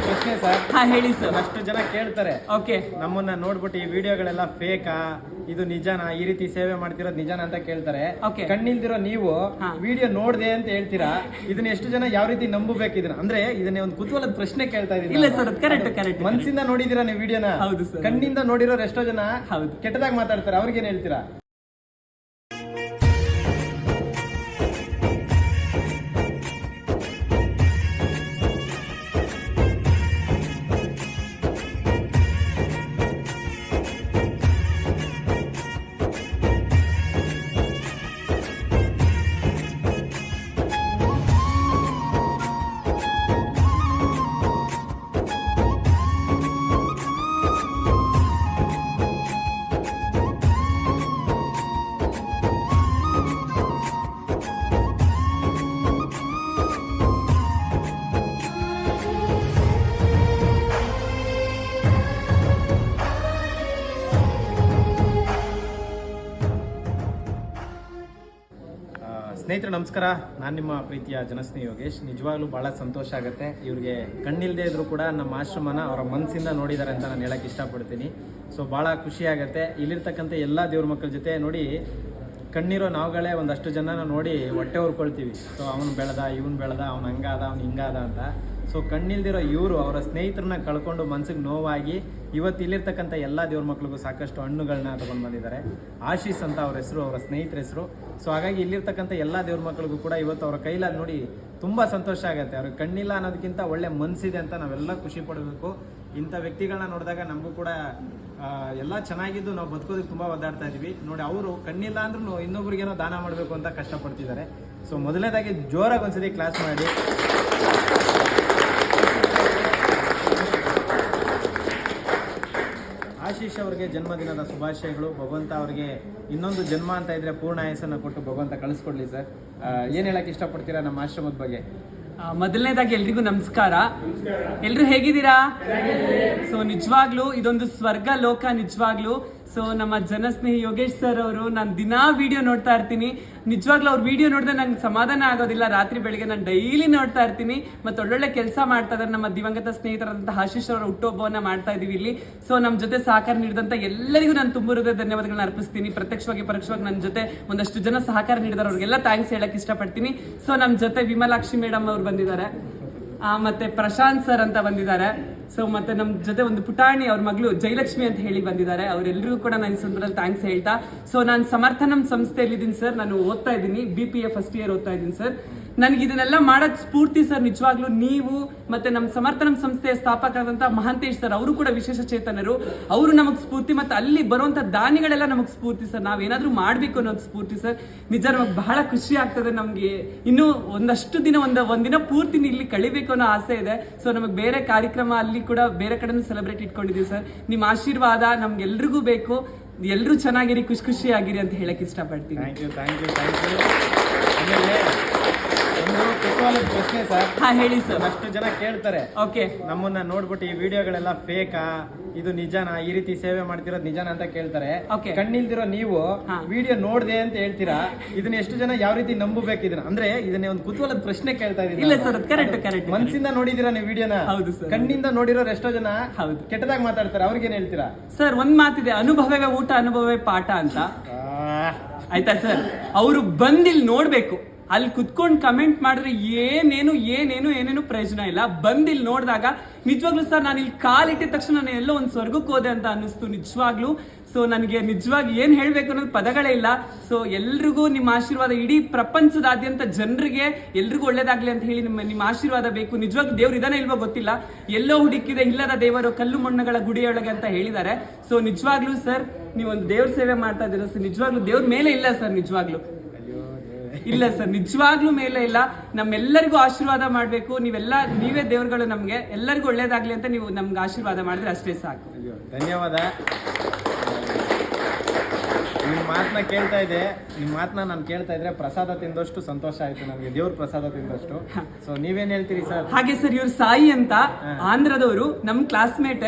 ಪ್ರಶ್ನೆ ಸರ್. ಹಾ ಹೇಳಿ ಸರ್. ಅಷ್ಟು ಜನ ಕೇಳ್ತಾರೆ. ಓಕೆ. ನಮ್ಮನ್ನ ನೋಡ್ಬಿಟ್ಟು ಈ ವಿಡಿಯೋಗಳೆಲ್ಲ ಫೇಕಾ ಇದು ನಿಜನಾ ಈ ರೀತಿ ಸೇವೆ ಮಾಡ್ತಿರೋದು ನಿಜನಾ ಅಂತ ಕೇಳ್ತಾರೆ. Okay. ಕಣ್ಣಿಲ್ದಿರೋ ನೀವು ಹಾ. ವಿಡಿಯೋ ನೋಡ್ದೆ ಅಂತ ಹೇಳ್ತೀರಾ? ಇದನ್ನ ಎಷ್ಟು ಜನ ಯಾವ ರೀತಿ ನಂಬಬೇಕು ಇದನ್ನ? ಅಂದ್ರೆ ಇದನ್ನ ಒಂದು ಕುತೂಹಲದ ಪ್ರಶ್ನೆ ಕೇಳ್ತಾ ಇಲ್ಲ ಇದೀನಿ ಸರ್ ಅದು ಕರೆಕ್ಟ್ ಕರೆಕ್ಟ್ ಮನ್ಸಿಂದ ನೋಡಿದೀರಾ ನೀವು ವಿಡಿಯೋನ? ಹೌದು sir. ಕಣ್ಣಿಂದ ನೋಡಿರೋರು ಎಷ್ಟೋ ಜನ ಹೌದು. ಕೆಟ್ಟದಾಗ ಮಾತಾಡ್ತಾರೆ. ಅವ್ರಿಗೇನ್ ಹೇಳ್ತೀರಾ? ಸ್ನೇಹಿತರೆ, ನಮಸ್ಕಾರ. ನಾನು ನಿಮ್ಮ ಪ್ರೀತಿಯ ಜನಸ್ನೇಹಿ ಯೋಗೇಶ್. ನಿಜವಾಗ್ಲೂ ಬಹಳ ಸಂತೋಷ ಆಗುತ್ತೆ. ಇವ್ರಿಗೆ ಕಣ್ಣಿಲ್ಲದೆ ಇದ್ರು ಕೂಡ ನಮ್ಮ ಆಶ್ರಮನ ಅವರ ಮನಸ್ಸಿಂದ ನೋಡಿದ್ದಾರೆ ಅಂತ ನಾನು ಹೇಳಕ್ಕೆ ಇಷ್ಟಪಡ್ತೀನಿ. ಸೊ ಭಾಳ ಖುಷಿ ಆಗುತ್ತೆ. ಇಲ್ಲಿರ್ತಕ್ಕಂಥ ಎಲ್ಲ ದೇವ್ರ ಮಕ್ಕಳ ಜೊತೆ ನೋಡಿ ಕಣ್ಣಿರೋ ನಾವುಗಳೇ ಒಂದಷ್ಟು ಜನನ ನೋಡಿ ಹೊಟ್ಟೆ ಹುರ್ಕೊಳ್ತೀವಿ ಸೊ ಅವನು ಬೆಳೆದ, ಇವನು ಬೆಳೆದ, ಅವ್ನು ಹಂಗಾದ, ಅವ್ನು ಹಿಂಗಾದ ಅಂತ. ಸೊ ಕಣ್ಣಿಲ್ದಿರೋ ಇವರು ಅವರ ಸ್ನೇಹಿತರನ್ನ ಕಳ್ಕೊಂಡು ಮನ್ಸಿಗೆ ನೋವಾಗಿ ಇವತ್ತು ಇಲ್ಲಿರ್ತಕ್ಕಂಥ ಎಲ್ಲ ದೇವ್ರ ಮಕ್ಳಿಗೂ ಸಾಕಷ್ಟು ಹಣ್ಣುಗಳನ್ನ ತಗೊಂಡು ಬಂದಿದ್ದಾರೆ. ಆಶೀಸ್ ಅಂತ ಅವ್ರ ಹೆಸರು, ಅವರ ಸ್ನೇಹಿತರ ಹೆಸರು. ಸೊ ಹಾಗಾಗಿ ಇಲ್ಲಿರ್ತಕ್ಕಂಥ ಎಲ್ಲ ದೇವ್ರ ಮಕ್ಳಿಗೂ ಕೂಡ ಇವತ್ತು ಅವರ ಕೈಲಾಗಿ ನೋಡಿ ತುಂಬ ಸಂತೋಷ ಆಗುತ್ತೆ. ಅವ್ರಿಗೆ ಕಣ್ಣಿಲ್ಲ ಅನ್ನೋದಕ್ಕಿಂತ ಒಳ್ಳೆ ಮನಸ್ಸಿದೆ ಅಂತ ನಾವೆಲ್ಲ ಖುಷಿ ಪಡಬೇಕು. ಇಂಥ ವ್ಯಕ್ತಿಗಳನ್ನ ನೋಡಿದಾಗ ನಮಗೂ ಕೂಡ ಎಲ್ಲ ಚೆನ್ನಾಗಿದ್ದು ನಾವು ಬದುಕೋದಕ್ಕೆ ತುಂಬ ಒದ್ದಾಡ್ತಾ ಇದ್ವಿ. ನೋಡಿ, ಅವರು ಕಣ್ಣಿಲ್ಲ ಅಂದ್ರೂ ಇನ್ನೊಬ್ರಿಗೇನೋ ದಾನ ಮಾಡಬೇಕು ಅಂತ ಕಷ್ಟಪಡ್ತಿದ್ದಾರೆ. ಸೊ, ಮೊದಲನೇದಾಗಿ ಜೋರಾಗಿ ಒಂದ್ಸರಿ ಕ್ಲಾಸ್ ಮಾಡಿ. ಆಶೀಶ್ ಅವರಿಗೆ ಜನ್ಮದಿನದ ಶುಭಾಶಯಗಳು. ಭಗವಂತ ಅವರಿಗೆ ಇನ್ನೊಂದು ಜನ್ಮ ಅಂತ ಇದ್ರೆ ಪೂರ್ಣ ಆಯಸ್ಸನ್ನು ಕೊಟ್ಟು ಭಗವಂತ ಕಳಿಸ್ಕೊಡ್ಲಿ ಸರ್. ಏನು ಹೇಳಕ್ಕೆ ಇಷ್ಟಪಡ್ತೀರಾ ನಮ್ಮ ಆಶ್ರಮದ ಬಗ್ಗೆ? ಮೊದಲನೇದಾಗಿ ಎಲ್ರಿಗೂ ನಮಸ್ಕಾರ. ಎಲ್ರು ಹೇಗಿದ್ದೀರಾ? ಸೊ ನಿಜವಾಗ್ಲೂ ಇದೊಂದು ಸ್ವರ್ಗ ಲೋಕ ನಿಜವಾಗ್ಲೂ. ಸೊ ನಮ್ಮ ಜನಸ್ನೇಹಿ ಯೋಗೇಶ್ ಸರ್ ಅವರು, ನಾನು ದಿನಾ ವಿಡಿಯೋ ನೋಡ್ತಾ ಇರ್ತೀನಿ. ನಿಜವಾಗ್ಲೂ ಅವ್ರ ವಿಡಿಯೋ ನೋಡಿದ್ರೆ ನಂಗೆ ಸಮಾಧಾನ ಆಗೋದಿಲ್ಲ. ರಾತ್ರಿ ಬೆಳಿಗ್ಗೆ ನಾನು ಡೈಲಿ ನೋಡ್ತಾ ಇರ್ತೀನಿ. ಮತ್ತೆ ಒಳ್ಳೊಳ್ಳೆ ಕೆಲಸ ಮಾಡ್ತಾ ಇದ್ದಾರೆ ನಮ್ಮ ದಿವಂಗತ ಸ್ನೇಹಿತರಾದಂತಹ ಆಶೀಶ್ ಅವರ ಹುಟ್ಟುಹಬ್ಬವನ್ನ ಮಾಡ್ತಾ ಇದೀವಿ ಇಲ್ಲಿ. ಸೊ ನಮ್ಮ ಜೊತೆ ಸಹಕಾರ ನೀಡಿದಂತ ಎಲ್ಲರಿಗೂ ನಾನು ತುಂಬ ಹೃದಯ ಧನ್ಯವಾದಗಳನ್ನ ಅರ್ಪಿಸ್ತೀನಿ. ಪ್ರತ್ಯಕ್ಷವಾಗಿ ಪರೋಕ್ಷವಾಗಿ ನನ್ನ ಜೊತೆ ಒಂದಷ್ಟು ಜನ ಸಹಕಾರ ನೀಡಿದಾರೆ. ಅವ್ರಿಗೆಲ್ಲ ಥ್ಯಾಂಕ್ಸ್ ಹೇಳಕ್ ಇಷ್ಟಪಡ್ತೀನಿ. ಸೊ ನಮ್ಮ ಜೊತೆ ವಿಮಲಾಕ್ಷಿ ಮೇಡಮ್ ಅವ್ರು ಬಂದಿದ್ದಾರೆ. ಮತ್ತೆ ಪ್ರಶಾಂತ್ ಸರ್ ಅಂತ ಬಂದಿದ್ದಾರೆ. ಸೊ ಮತ್ತೆ ನಮ್ಮ ಜೊತೆ ಒಂದು ಪುಟಾಣಿ ಅವ್ರ ಮಗಳು ಜಯಲಕ್ಷ್ಮಿ ಅಂತ ಹೇಳಿ ಬಂದಿದ್ದಾರೆ. ಅವರೆಲ್ಲರಿಗೂ ಕೂಡ ನಾನು ಸಂದರ್ಭದಲ್ಲಿ ಥ್ಯಾಂಕ್ಸ್ ಹೇಳ್ತಾ. ಸೊ ನಾನು ಸಮರ್ಥನಂ ಸಂಸ್ಥೆಯಲ್ಲಿ ಇದ್ದೀನಿ ಸರ್ ನಾನು ಓದ್ತಾ ಇದ್ದೀನಿ. B P A first year ಓದ್ತಾ ಇದ್ದೀನಿ ಸರ್ ನನಗೆ ಇದನ್ನೆಲ್ಲ ಮಾಡೋದ್ ಸ್ಫೂರ್ತಿ ಸರ್, ನಿಜವಾಗ್ಲೂ ನೀವು ಮತ್ತೆ ನಮ್ಮ ಸಮರ್ಥನಂ ಸಂಸ್ಥೆಯ ಸ್ಥಾಪಕರಾದಂತಹ ಮಹಾಂತೇಶ್ ಸರ್, ಅವರು ಕೂಡ ವಿಶೇಷ ಚೇತನರು. ಅವರು ನಮಗೆ ಸ್ಫೂರ್ತಿ ಮತ್ತೆ ಅಲ್ಲಿ ಬರುವಂತ ದಾನಿಗಳೆಲ್ಲ ನಮಗೆ ಸ್ಫೂರ್ತಿ ಸರ್. ನಾವೇನಾದ್ರೂ ಮಾಡಬೇಕು ಅನ್ನೋದು ಸ್ಫೂರ್ತಿ ಸರ್. ನಿಜ ನಮಗೆ ಬಹಳ ಖುಷಿ ಆಗ್ತದೆ ನಮಗೆ. ಇನ್ನೂ ಒಂದಷ್ಟು ದಿನ, ಒಂದು, ಒಂದಿನ ಪೂರ್ತಿ ಇಲ್ಲಿ ಕಳಿಬೇಕು ಅನ್ನೋ ಆಸೆ ಇದೆ. ಸೊ ನಮಗೆ ಬೇರೆ ಕಾರ್ಯಕ್ರಮ ಅಲ್ಲಿ ಕೂಡ ಬೇರೆ ಕಡೆ ಸೆಲೆಬ್ರೇಟ್ ಇಟ್ಕೊಂಡಿದ್ದೀವಿ ಸರ್. ನಿಮ್ಮ ಆಶೀರ್ವಾದ ನಮ್ಗೆಲ್ರಿಗೂ ಬೇಕು. ಎಲ್ಲರೂ ಚೆನ್ನಾಗಿರಿ, ಖುಷಿ ಖುಷಿಯಾಗಿರಿ ಅಂತ ಹೇಳಕ್ ಇಷ್ಟಪಡ್ತೀನಿ thank you thank you thank you ಆಮೇಲೆ ಒಂದು ಕುತೂಹಲದ ಪ್ರಶ್ನೆ ಸರ್. ಹಾ ಹೇಳಿ ಸರ್. ಅಷ್ಟು ಜನ ಕೇಳ್ತಾರೆ. ಓಕೆ. ನಮ್ಮನ್ನ ನೋಡ್ಬಿಟ್ಟು ಈ ವಿಡಿಯೋಗಳೆಲ್ಲ ಫೇಕಾ ಇದು ನಿಜನಾ ಈ ರೀತಿ ಸೇವೆ ಮಾಡ್ತಿರೋದು ನಿಜನಾ ಅಂತ ಕೇಳ್ತಾರೆ. Okay. ಕಣ್ಣಿಲ್ದಿರೋ ನೀವು ಹಾ. ವಿಡಿಯೋ ನೋಡ್ದೆ ಅಂತ ಹೇಳ್ತೀರಾ? ಇದನ್ನ ಎಷ್ಟು ಜನ ಯಾವ ರೀತಿ ನಂಬಬೇಕು ಇದನ್ನ? ಅಂದ್ರೆ ಇದನ್ನ ಒಂದು ಕುತೂಹಲದ ಪ್ರಶ್ನೆ ಕೇಳ್ತಾ ಇದೀನಿ ಇಲ್ಲ. ಸರ್ ಕರೆಕ್ಟ್ ಕರೆಕ್ಟ್ ಮನ್ಸಿಂದ ನೋಡಿದಿರಾ ನೀವು ವಿಡಿಯೋನ? ಹೌದು ಸರ್. ಕಣ್ಣಿಂದ ನೋಡಿರೋರು ಎಷ್ಟೋ ಜನ ಹೌದು. ಕೆಟ್ಟದಾಗ ಮಾತಾಡ್ತಾರೆ. ಅವ್ರಿಗೇನ್ ಹೇಳ್ತೀರಾ? ಸರ್ ಒಂದ್ ಮಾತಿದೆ ಅನುಭವವೇ ಊಟ ಅನುಭವವೇ ಪಾಠ ಅಂತ. ಆಯ್ತಾ ಸರ್? ಅವರು ಬಂದಿಲ್ ನೋಡ್ಬೇಕು. ಅಲ್ಲಿ ಕುತ್ಕೊಂಡು ಕಮೆಂಟ್ ಮಾಡಿದ್ರೆ ಏನೇನು ಏನೇನು ಏನೇನು ಪ್ರಯೋಜನ ಇಲ್ಲ. ಬಂದಿಲ್ಲಿ ನೋಡಿದಾಗ, ನಿಜವಾಗ್ಲೂ ಸರ್ ನಾನು ಇಲ್ಲಿ ಕಾಲಿಟ್ಟಿದ ತಕ್ಷಣ ನಾನು ಎಲ್ಲೋ ಒಂದು ಸ್ವರ್ಗಕ್ಕೆ ಹೋದೆ ಅಂತ ಅನ್ನಿಸ್ತು ನಿಜವಾಗ್ಲೂ. ಸೊ ನನಗೆ ನಿಜವಾಗಿ ಏನು ಹೇಳಬೇಕು ಅನ್ನೋದು ಪದಗಳೇ ಇಲ್ಲ. ಸೊ ಎಲ್ರಿಗೂ ನಿಮ್ಮ ಆಶೀರ್ವಾದ ಇಡೀ ಪ್ರಪಂಚದಾದ್ಯಂತ ಜನರಿಗೆ ಎಲ್ರಿಗೂ ಒಳ್ಳೇದಾಗಲಿ ಅಂತ ಹೇಳಿ ನಿಮ್ಮ ನಿಮ್ಮ ಆಶೀರ್ವಾದ ಬೇಕು. ನಿಜವಾಗ್ಲೂ ದೇವ್ರು ಇದಾನೆ ಇಲ್ವೋ ಗೊತ್ತಿಲ್ಲ. ಎಲ್ಲೋ ಹುಡುಕಿದೆ, ಇಲ್ಲದ ದೇವರು ಕಲ್ಲು ಮಣ್ಣುಗಳ ಗುಡಿಯೊಳಗೆ ಅಂತ ಹೇಳಿದ್ದಾರೆ. ಸೊ ನಿಜವಾಗ್ಲೂ ಸರ್ ನೀವೊಂದು ದೇವ್ರ ಸೇವೆ ಮಾಡ್ತಾ ಇದ್ದೀರಾ ಸರ್ ನಿಜವಾಗ್ಲೂ ದೇವ್ರ ಮೇಲೆ ಇಲ್ಲ ಸರ್ ನಿಜವಾಗ್ಲೂ. ಇಲ್ಲ ಸರ್ ನಿಜವಾಗ್ಲೂ ಮೇಲೆ ಇಲ್ಲ. ನಮ್ಮೆಲ್ಲರಿಗೂ ಆಶೀರ್ವಾದ ಮಾಡಬೇಕು. ನೀವೆಲ್ಲ ನೀವೇ ದೇವರುಗಳು ನಮಗೆ. ಎಲ್ಲರಿಗೂ ಒಳ್ಳೇದಾಗ್ಲಿ ಅಂತ ನೀವು ನಮ್ಗೆ ಆಶೀರ್ವಾದ ಮಾಡಿದ್ರೆ ಅಷ್ಟೇ ಸಾಕು. ಧನ್ಯವಾದ. ನಿಮ್ಮ ಮಾತನ್ನ ಕೇಳ್ತಾ ಇದೆ ನಿಮ್ಮ ಮಾತನ್ನ ನಾನು ಕೇಳ್ತಾ ಇದ್ರೆ ಪ್ರಸಾದ ತಿಂದಷ್ಟು ಸಂತೋಷ ಆಯ್ತು ನಮಗೆ. ದೇವ್ರ ಪ್ರಸಾದ ತಿಂದಷ್ಟು. ಸೊ ನೀವೇನ್ ಹೇಳ್ತೀರಿ ಸರ್? ಹಾಗೆ ಸರ್ ಇವ್ರು ಸಾಯಿ ಅಂತ ಆಂಧ್ರದವರು ನಮ್ಮ ಕ್ಲಾಸ್ಮೇಟ್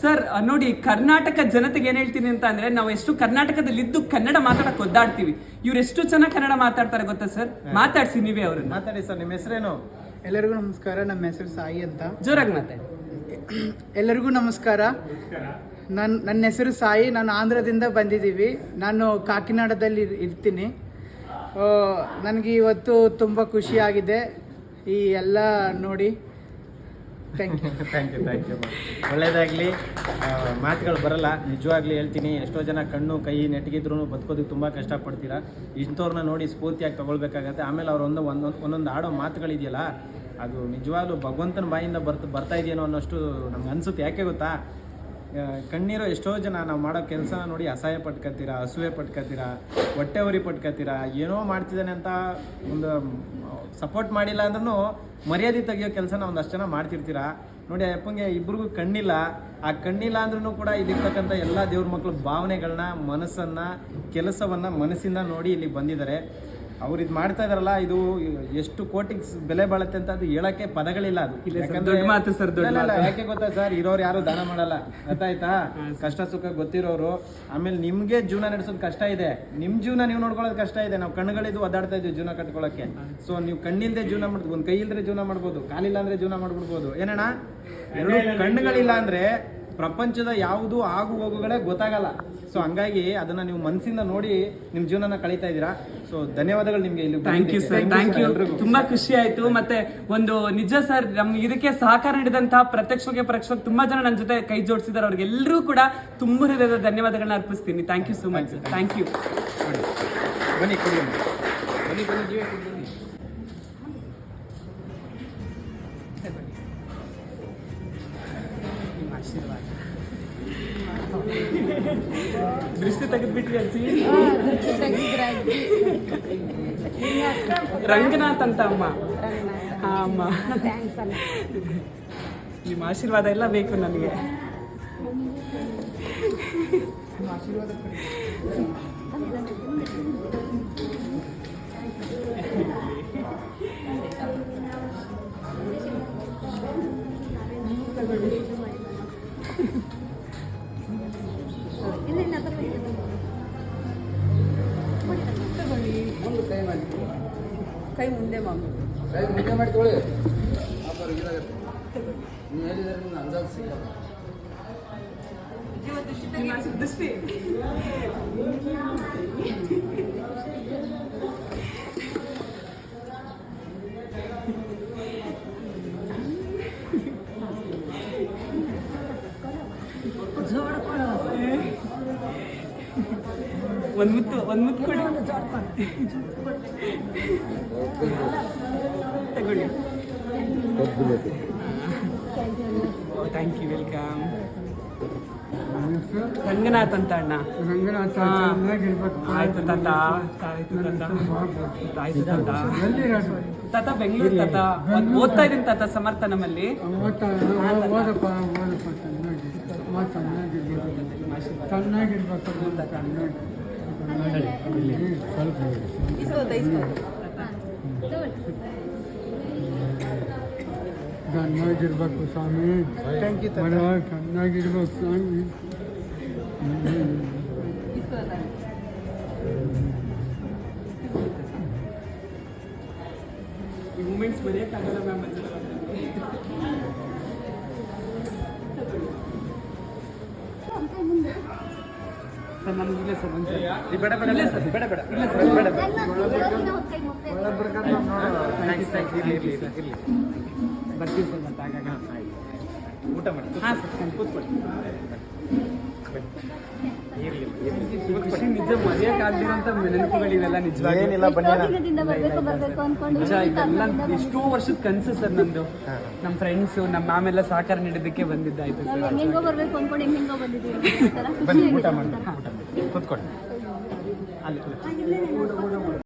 ಸರ್ ನೋಡಿ ಕರ್ನಾಟಕ ಜನತೆಗೆ ಏನು ಹೇಳ್ತೀನಿ ಅಂತ ಅಂದ್ರೆ ನಾವು ಎಷ್ಟು ಕರ್ನಾಟಕದಲ್ಲಿ ಇದ್ದು ಕನ್ನಡ ಮಾತಾಡಕ್ ಒದ್ದಾಡ್ತೀವಿ. ಇವ್ರು ಎಷ್ಟು ಚೆನ್ನಾಗಿ ಕನ್ನಡ ಮಾತಾಡ್ತಾರೆ ಗೊತ್ತಾ ಸರ್ ಮಾತಾಡ್ಸಿ ನೀವೇ ಅವ್ರನ್ನ. ಮಾತಾಡಿ ಸರ್ ನಿಮ್ಮ ಹೆಸರೇನು? ಎಲ್ಲರಿಗೂ ನಮಸ್ಕಾರ ನಮ್ಮ ಹೆಸರು ಸಾಯಿ ಅಂತ. ಜೋರಾಗಿ ಮಾತಾಡಿ. ಎಲ್ಲರಿಗೂ ನಮಸ್ಕಾರ. ನನ್ನ ನನ್ನ ಹೆಸರು ಸಾಯಿ ನಾನು ಆಂಧ್ರದಿಂದ ಬಂದಿದ್ದೀವಿ. ನಾನು ಕಾಕಿನಾಡದಲ್ಲಿ ಇರ್ತೀನಿ. ನನಗೆ ಇವತ್ತು ತುಂಬ ಖುಷಿಯಾಗಿದೆ ಈ ಎಲ್ಲ ನೋಡಿ thank you thank you thank you ಒಳ್ಳೇದಾಗಲಿ. ಮಾತುಗಳು ಬರಲ್ಲ. ನಿಜವಾಗ್ಲೂ ಹೇಳ್ತೀನಿ, ಎಷ್ಟೋ ಜನ ಕಣ್ಣು, ಕೈ ನೆಟ್ಟಿಗಿದ್ರು ಬದುಕೋದಕ್ಕೆ ತುಂಬ ಕಷ್ಟಪಡ್ತೀರಾ? ಇಂಥವ್ರನ್ನ ನೋಡಿ ಸ್ಫೂರ್ತಿಯಾಗಿ ತೊಗೊಳ್ಬೇಕಾಗತ್ತೆ. ಆಮೇಲೆ ಅವ್ರು ಒಂದು ಒಂದೊಂದು ಒಂದೊಂದು ಆಡೋ ಮಾತುಗಳಿದೆಯಲ್ಲ, ಅದು ನಿಜವಾಗ್ಲೂ ಭಗವಂತನ ಬಾಯಿಂದ ಬರ್ತ, ಬರ್ತಾ ಇದೆಯೇನೋ ಅನ್ನೋಷ್ಟು ನಮ್ಗೆ ಅನ್ಸುತ್ತೆ. ಯಾಕೆ ಗೊತ್ತಾ? ಕಣ್ಣೀರು ಎಷ್ಟೋ ಜನ ನಾವು ಮಾಡೋ ಕೆಲಸ ನೋಡಿ ಅಸಹ್ಯ ಪಟ್ಕೋತೀರಾ, ಅಸೂಯೆ ಪಟ್ಕೋತೀರಾ ಹೊಟ್ಟೆ ಉರಿ ಪಟ್ಕೋತೀರಾ, ಏನೋ ಮಾಡ್ತಿದ್ದಾನೆ ಅಂತ ಒಂದು ಸಪೋರ್ಟ್ ಮಾಡಿಲ್ಲ ಅಂದ್ರೂ ಮರ್ಯಾದೆ ತೆಗಿಯೋ ಕೆಲಸನ ಒಂದಷ್ಟು ಜನ ಮಾಡ್ತಿರ್ತೀರಾ? ನೋಡಿ ಅಪ್ಪಂಗೆ ಇಬ್ರಿಗೂ ಕಣ್ಣಿಲ್ಲ. ಆ ಕಣ್ಣಿಲ್ಲ ಅಂದ್ರೂ ಕೂಡ ಇಲ್ಲಿರ್ತಕ್ಕಂಥ ಎಲ್ಲ ದೇವ್ರ ಮಕ್ಕಳು ಭಾವನೆಗಳನ್ನ, ಮನಸ್ಸನ್ನು, ಕೆಲಸವನ್ನು ಮನಸ್ಸಿಂದ ನೋಡಿ ಇಲ್ಲಿ ಬಂದಿದ್ದಾರೆ. ಅವ್ರು ಇದು ಮಾಡ್ತಾ ಇದಾರಲ್ಲ ಇದು ಎಷ್ಟು ಕೋಟಿಗೆ ಬೆಲೆ ಬಾಳುತ್ತೆ ಅಂತ ಅದು ಹೇಳಕ್ಕೆ ಪದಗಳಿಲ್ಲ ಅದು. ಮಾತು ಯಾಕೆ ಗೊತ್ತಾ ಸರ್ ಇರೋರು ಯಾರು ದಾನ ಮಾಡಲ್ಲ. ಗೊತ್ತಾಯ್ತಾ? ಕಷ್ಟ ಸುಖ ಗೊತ್ತಿರೋರು. ಆಮೇಲೆ ನಿಮ್ಗೆ ಜೀವನ ನಡೆಸೋದು ಕಷ್ಟ ಇದೆ. ನಿಮ್ ಜೀವನ ನೀವು ನೋಡ್ಕೊಳ್ಳೋದು ಕಷ್ಟ ಇದೆ. ನಾವು ಕಣ್ಣುಗಳಿದ್ದು ಒದ್ದಾಡ್ತಾ ಇದ್ವಿ ಜೀವನ ಕಟ್ಕೊಳ್ಳೋಕೆ ಸೊ ನೀವು ಕಣ್ಣಿಲ್ದೆ ಜೀವನ ಮಾಡ್ಬೋದು ಒಂದು ಕೈ ಇಲ್ದ್ರೆ ಜೀವನ ಮಾಡ್ಬೋದು ಕಾಲಿಲ್ಲ ಅಂದ್ರೆ ಜೀವನ ಮಾಡ್ಬಿಡ್ಬೋದು. ಏನಣ್ಣ? ಎರಡು ಕಣ್ಣುಗಳಿಲ್ಲ ಅಂದ್ರೆ ಪ್ರಪಂಚದ ಯಾವುದು ಆಗು ಹೋಗುಗಳೇ ಗೊತ್ತಾಗಲ್ಲ. ಸೊ ಹಂಗಾಗಿ ಅದನ್ನ ನೀವು ಮನಸ್ಸಿಂದ ನೋಡಿ ನಿಮ್ ಜೀವನನ ಕಳೀತಾ ಇದ್ದೀರಾ. ಸೊ ಧನ್ಯವಾದಗಳು ನಿಮ್ಗೆ ಇಲ್ಲಿ thank you sir thank you. ತುಂಬಾ ಖುಷಿ ಆಯ್ತು. ಮತ್ತೆ ಒಂದು ನಿಜ ಸರ್ ನಮ್ಗೆ ಇದಕ್ಕೆ ಸಹಕಾರ ನೀಡಿದಂತಹ ಪ್ರತ್ಯಕ್ಷಕ್ಕೆ ಪರೋಕ್ಷಕ್ಕೆ ತುಂಬಾ ಜನ ನನ್ನ ಜೊತೆ ಕೈ ಜೋಡಿಸಿದ್ದಾರೆ. ಅವ್ರಿಗೆಲ್ಲರೂ ಕೂಡ ತುಂಬ ಹೃದಯದ ಧನ್ಯವಾದಗಳನ್ನ ಅರ್ಪಿಸ್ತೀನಿ. Thank you so much sir thank you ಬನ್ನಿ ಬನ್ನಿ ಬನ್ನಿ. ಆಶೀರ್ವಾದ ದೃಷ್ಟಿ ತೆಗೆದ್ಬಿಟ್ರಿ ಅಜ್ಜಿ. ರಂಗನಾಥ್ ಅಂತ ಅಮ್ಮ. ಹಾ ಅಮ್ಮ. ನಿಮ್ಮ ಆಶೀರ್ವಾದ ಎಲ್ಲ ಬೇಕು ನನಗೆ. ಕೈ ಮುಂದೆ ಮಾಮು ಮುಂದೆ ಮಾಡ್ಕೊಳ್ಳಿ ನೀವು ಹೇಳಿದ್ರೆ ನಿಮ್ಗೆ ಅಂದಾಜು ಸಿಗಲ್ಲ ನಿಮ್ಮ ಆಶೀರ್ವಾದ- ದೃಷ್ಟಿ ಒಂದ್ ಮುತ್ತು ಒಂದ್ ಮುತ್ತು ಕೊಡಿ. ತಗೊಳ್ಳಿ. ಥ್ಯಾಂಕ್ ಯು ವೆಲ್ಕಮ್ ರಂಗನಾಥ್ ಅಂತ ಅಣ್ಣ. ರಂಗನಾಥ ಆಯ್ತು ತಾತ. ಆಯ್ತು ತಾತ. ಆಯ್ತು ತಾತ. ತಾತ ಬೆಂಗಳೂರು ತಾತ. ಓದ್ತಾ ಇದೀನಿ ತಾತ ಸಮರ್ಥ ನಮ್ಮಲ್ಲಿ. ಚೆನ್ನಾಗಿರ್ಬೇಕು ಚೆನ್ನಾಗಿರ್ಬೇಕು ಚೆನ್ನಾಗಿ ಸ್ವಲ್ಪ ಇಸ್ಕೋತ ಇಸ್ಕೋತ ಚೆನ್ನಾಗಿರ್ಬೇಕು ಸ್ವಾಮಿ ಥ್ಯಾಂಕ್ ಯು ಚೆನ್ನಾಗಿರ್ಬೇಕು ಸ್ವಾಮಿ ಇಸ್ಕೋತ ಈ ಮೂಮೆಂಟ್ಸ್ ಬರೆಯಕ್ಕಾಗಲ್ಲ ಮ್ಯಾಮ್ ಸರ್ ನಮಗಿಲ್ಲ ಸರ್ ಒಂದು ಈ ಬೇಡ ಬೇಡ ಇಲ್ಲ ಸರ್. ಬೇಡ ಬೇಡ ಇಲ್ಲ ಬೇಡ ಸರ್. ಬೇಡ ಥ್ಯಾಂಕ್ಸ್ ಥ್ಯಾಂಕ್ಸ್ ಇರ್ಲಿ ಇರ್ಲಿ ಇರ್ಲಿ ಬರ್ತೀವಿ ಸರ್ ಮತ್ತೆ ಆಗಾಗ ಊಟ ಮಾಡಿ ಹಾಂ ಸರ್. ಕೂತ್ಕೊಳ್ಳಿ ನಿಜ ನೆನಪುಗಳಿವೆಲ್ಲ ನಿಜವಾಗಿ ಏನಿಲ್ಲ ಬನ್ನಿ ಬರಬೇಕು ದಿನದಿಂದ ಬರ್ಬೇಕು ಬರ್ಬೇಕು ಅನ್ಕೊಂಡು ನಿಜ ಇದೆಲ್ಲ ಎಷ್ಟೋ ವರ್ಷದ ಕನಸು ಸರ್ ನಂದು. ನಮ್ಮ ಫ್ರೆಂಡ್ಸು ನಮ್ಮ ಎಲ್ಲ ಸಹಕಾರ ನೀಡಿದ್ದಕ್ಕೆ ಬಂದಿದ್ದಾಯ್ತು ಸರ್. ಬರ್ಬೇಕು ಅನ್ಕೊಂಡು ಬಂದಿದ್ದೀವಿ ಬನ್ನಿ ಊಟ ಮಾಡಿ ಊಟ ಮಾಡಿ. ಕೂತ್ಕೊಳ್ಳಿ. ಅಲ್ಲಿ ಕೂತ್ಕೊಳ್ಳಿ.